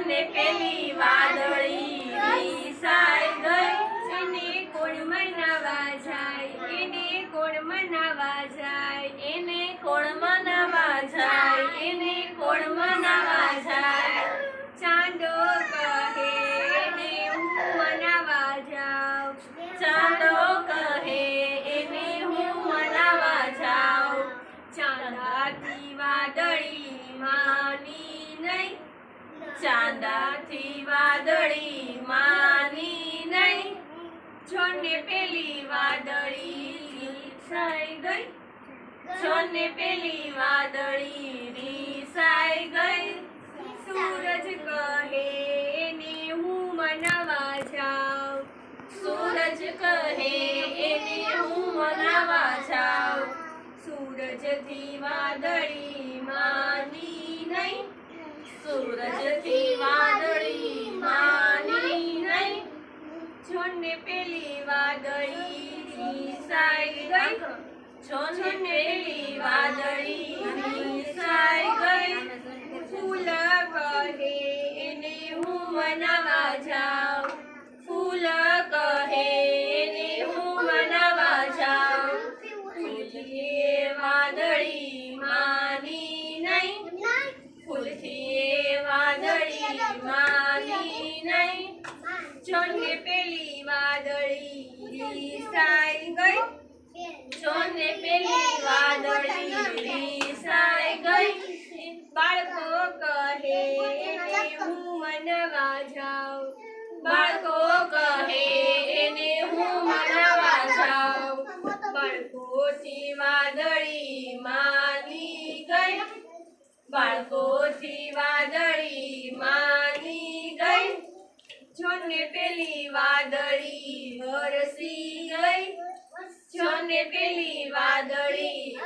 છોને પેલી વાદળી વિસાઈ ગઈ એને કોણ મનાવા જાય એને કોણ મનાવા જાય. ચાંદાથી વાદળી માની નહીં. છોને પેલી વાદળી રીસાઈ ગઈ. છોને પેલી વાદળી રીસાઈ ગઈ. સૂરજ કહે એને હું મનાવા જાઉં. સૂરજ કહે એને હું મનાવા સૂરજથી વાદળી માની નહીં. જોને પેલી વાદળી રીસાઈ ગઈ. છોને છોને પેલી વાદળી સાઈ ગઈ. છોને પેલી વાદળી સાઈ ગઈ. બાળકો કહે હું મનાવા જાઉં. બાળકો કહે એને હું મનાવા જાઉં. બાળકોથી વાદળી માની ગઈ. બાળકોથી વાદળી માની છોને પેલી વાદળી વરસી ગઈ. છોને પેલી વાદળી